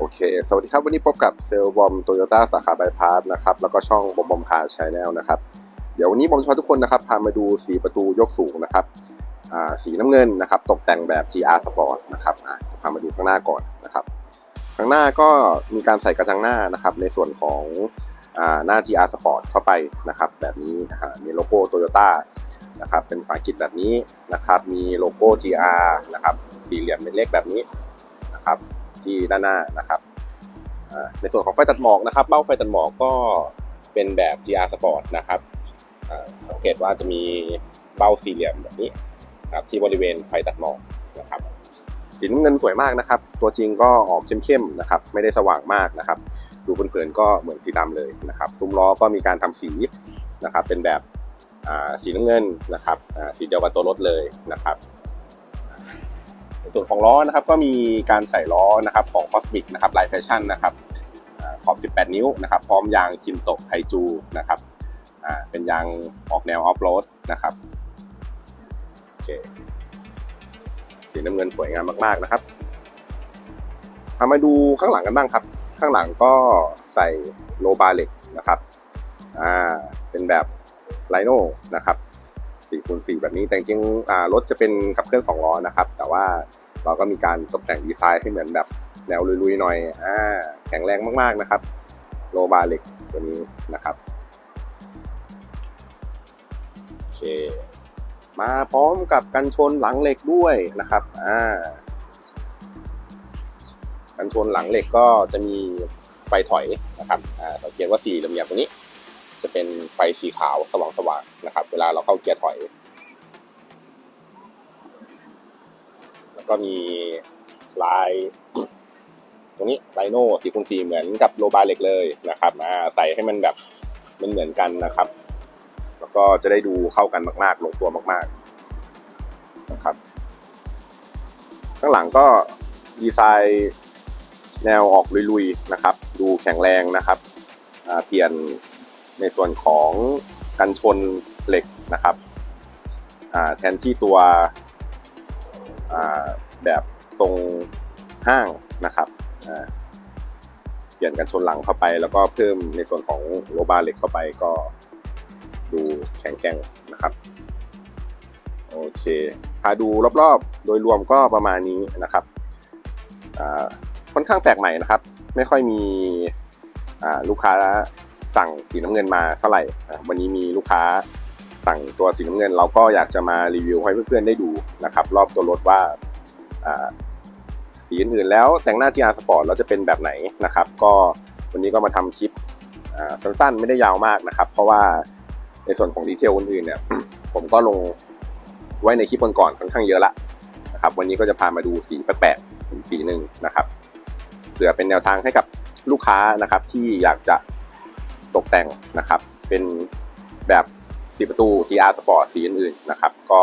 โอเค สวัสดีครับ วันนี้พบกับเซลล์บอมโตโยต้าสาขาบายพาสนะครับ แล้วก็ช่องบอมบอมคาร์ชแนลนะครับ เดี๋ยววันนี้บอมชวนทุกคนนะครับ พามาดูสีประตูยกสูงนะครับสีน้ำเงินนะครับ ตกแต่งแบบ GR Sport นะครับพามาดูข้างหน้าก่อนนะครับ ข้างหน้าก็มีการใส่กระจังหน้านะครับ ในส่วนของอหน้า GR Sport เข้าไปนะครับ แบบนี้นะฮะมีโลโก้โตโยต้านะครับ เป็นภาษาอังกฤษแบบนี้นะครับ มีโลโก้ GR นะครับ สี่เหลี่ยมเป็นเลขแบบนี้นะครับ ที่ด้านหน้านะครับในส่วนของไฟตัดหมอกนะครับ เบ้าไฟตัดหมอกก็เป็นแบบ GR Sport นะครับสังเกตว่าจะมีเบ้าสี่เหลี่ยมแบบนี้นะครับที่บริเวณไฟตัดหมอกนะครับสีน้ำเงินสวยมากนะครับ ตัวจริงก็ออกเข้มๆนะครับ ไม่ได้สว่างมากนะครับ ดูเผินๆก็เหมือนสีดำเลยนะครับซุ้มล้อก็มีการทำสีนะครับ เป็นแบบสีน้ำเงินนะครับสีเดียวกับตัวรถเลยนะครับ ส่วนของล้อนะครับก็มีการใส่ล้อนะครับของ Cosmic นะครับลายแฟชั่นนะครับขอบ 18 นิ้วนะครับพร้อมยางคิมโตะไคจูนะครับเป็นยางออกแนวออฟโรดนะครับโอเคสีน้ำเงินสวยงามมาก ๆนะครับพามาดูข้างหลังกันบ้างครับ ข้างหลังก็ใส่โลบาเล็กนะครับอ่าเป็นแบบไลโน่นะครับ 4คูณ4แบบนี้ แต่จริงรถจะเป็นขับเคลื่อน2ล้อนะครับ แต่ว่าเราก็มีการตกแต่งดีไซน์ให้เหมือนแบบแนวลุยๆหน่อยอ่าแข็งแรงมากๆนะครับ โลบาเล็กตัวนี้นะครับโอเค มาพร้อมกับกันชนหลังเหล็กด้วยนะครับอ่ากันชนหลังเหล็กก็จะมีไฟถอยนะครับอ่าสังเกตว่าสีเหลี่ยมๆตรงนี้ จะเป็นไฟสีขาวสว่างๆนะครับ เวลาเราเข้าเกียร์ถอย แล้วก็มีลายตรงนี้ไ i โน่สีคูณสีเหมือนกับโลบาเล็กเลยนะครับอ่าใส่ให้มันแบบมันเหมือนกันนะครับ แล้วก็จะได้ดูเข้ากันมาก ๆ ลงตัวมาก ๆ นะครับ ข้างหลังก็ดีไซน์แนวออกลุย ๆ นะครับ ดูแข็งแรงนะครับเปลี่ยน ในส่วนของกันชนเหล็กนะครับแทนที่ตัวแบบทรงห้างนะครับเปลี่ยนกันชนหลังเข้าไป แล้วก็เพิ่มในส่วนของโลบาเหล็กเข้าไปก็ดูแข็งแกร่งนะครับโอเคพาดูรอบๆ โดยรวมก็ประมาณนี้นะครับค่อนข้างแปลกใหม่นะครับ ไม่ค่อยมีลูกค้า สั่งสีน้ำเงินมาเท่าไหร่วันนี้มีลูกค้าสั่งตัวสีน้ำเงิน เราก็อยากจะมารีวิวให้เพื่อนๆได้ดูนะครับ รอบตัวรถว่าสีอื่นๆแล้วแต่งหน้า GR Sport เราจะเป็นแบบไหนนะครับ ก็วันนี้ก็มาทำคลิปสั้นๆ ไม่ได้ยาวมากนะครับ เพราะว่าในส่วนของดีเทลอื่นๆเนี่ยผมก็ลงไว้ในคลิปก่อนๆค่อนข้างเยอะละนะครับ วันนี้ก็จะพามาดูสีแปลกๆอีกสีหนึ่งนะครับเผื่อเป็นแนวทางให้กับลูกค้านะครับที่อยากจะ ตกแต่งนะครับ เป็นแบบสีประตู GR Sport สีอื่นๆนะครับ ก็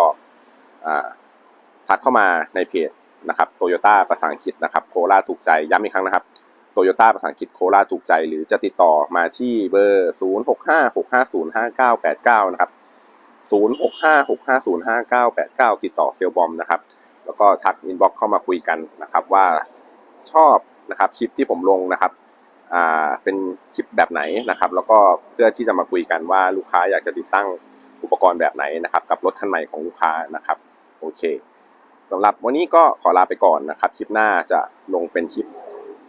ทักเข้ามาในเพจนะครับโตโยต้าภาษาอังกฤษนะครับโคราถูกใจย้ำอีกครั้งนะครับโตโยต้าภาษาอังกฤษโคราถูกใจ หรือจะติดต่อมาที่เบอร์ 0 6 5 6 5 0 5 9 8 9 นะครับ 0 6 5 6 5 0 5 9 8 9 ติดต่อเซลบอมนะครับ แล้วก็ทักอินบ็อกเข้ามาคุยกันนะครับว่าชอบนะครับคลิปที่ผมลงนะครับ เป็นคลิปแบบไหนนะครับ แล้วก็เพื่อที่จะมาคุยกันว่าลูกค้าอยากจะติดตั้งอุปกรณ์แบบไหนนะครับ กับรถคันใหม่ของลูกค้านะครับโอเคสำหรับวันนี้ก็ขอลาไปก่อนนะครับคลิปหน้าจะลงเป็นคลิป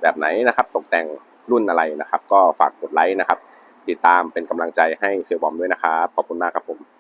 แบบไหนนะครับ ตกแต่งรุ่นอะไรนะครับ ก็ฝากกดไลค์นะครับ ติดตามเป็นกำลังใจให้เซลบอมด้วยนะครับ ขอบคุณมากครับผม